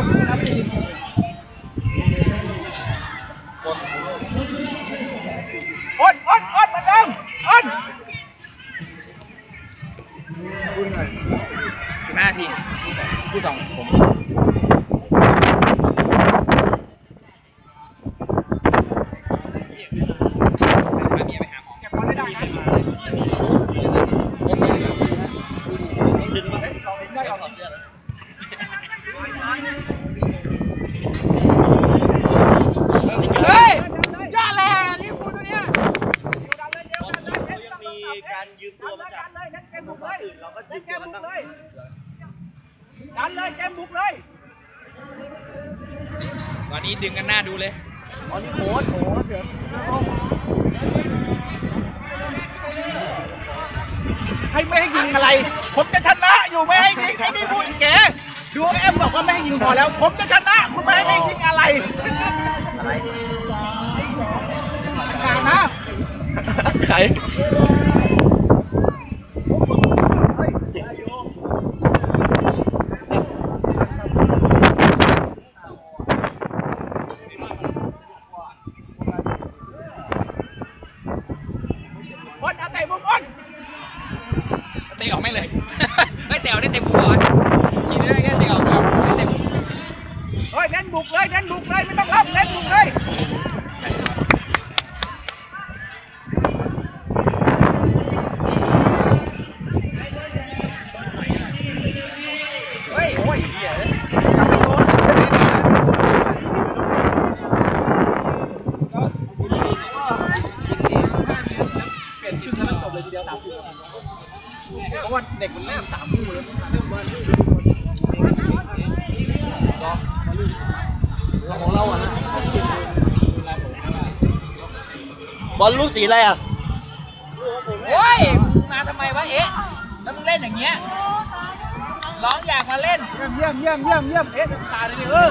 อดอดอดเหมือนเดิมอดสิบห้าทีผู้สองผมพาเมี เฮ้ยยอดเลยลิเวอร์พูลตัวเนี้ยบอลเขายังมีการยืมตัวมาจากเลยนักเกมสบุโมกสเลรยอื่นเราก็ยืนักมเกตัวมมาบุกตั้งเลยดันเลยเกมบุกเลยตอนนี้ดึงกันหน้าดูเลยอ๋อนี่โค้ชโอ้เสือเสื้อส้มให้ไม่ให้ยิงอะไร ผมจะชนะอยู่ไม่ให้ยิงไอ้นี่พูดแก ดูเอ็มบอกว่าไม่ให้ยิงพอแล้ว ผมจะชนะ คุณไม่ให้ได้ยิงอะไรอะไรกลางนะใครบอลเอาเตะบุกบอลเตะออกไม่เลย เฮ้ยเตะออกได้เตะบุกก่อน ทีนี้ได้แค่เตะออกครับได้เตะบุกเฮ้ยเน้นบุกเลยเน้นบุกเลยไม่ต้องรับเน้นบุกเลยเฮ้ยเฮ้ยเปลี่ยนชื่อให้มันจบเลยทีเดียวสามคู่เพราะว่าเด็กมันเล่นสามคู่แล้วเริ่มเบิ้ล ของเราอะนะบอลลูกสีอะไรอะโอ้ยมาทำไมวะเอ๊ะแล้วมึงเล่นอย่างเงี้ยร้องอยากมาเล่นเยี่ยมเยี่ยมเยี่ยมเยี่ยมเอ๊ะขาดเลยดิเออ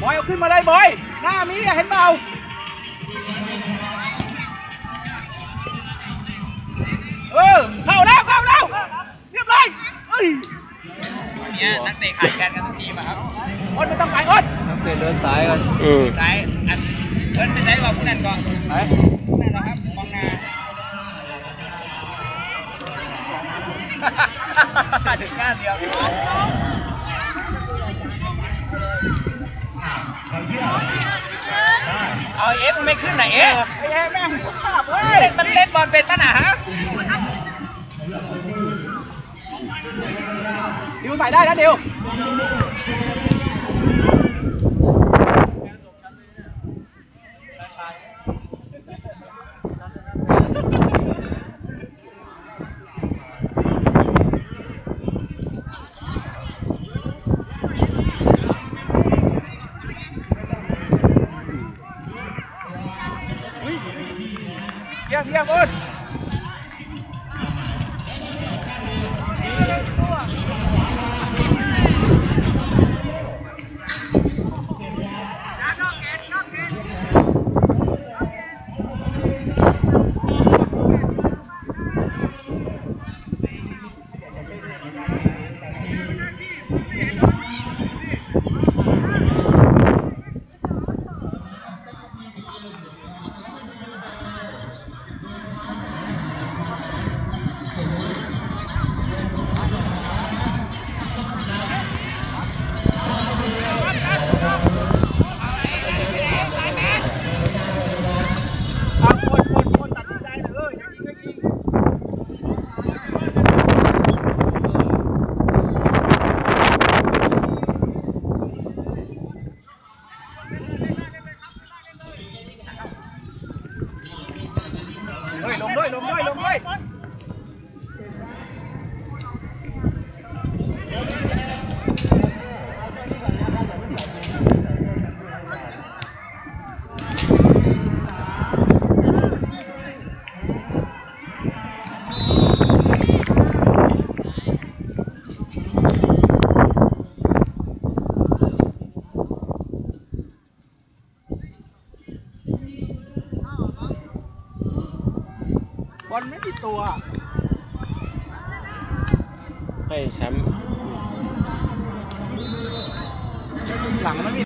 บอยเอาขึ้นมาเลยบอยหน้ามีเห็นเปล่า เตะขาดกันกันทุกทีมอะครับอ้นไม่ต้องไปอ้นเปลี่ยนเดินสายกันซ้ายอันเอิ้นไปซ้ายกว่าผู้นั้นก่อนไปผู้นั้นนะครับกองนาถึงหน้าเดียวเอาเอฟมันไม่ขึ้นไหนเอ๊ะไอ้แอแม่งสภาพเว้ยเล่นมันเล่นบอลเป็นปัญหาฮะ ดิวใส่ได้นะดิวเยี่ยมเยี่ยมอ้น เบอลไม่มีตัว ให้แชมป์ หลังไม่มี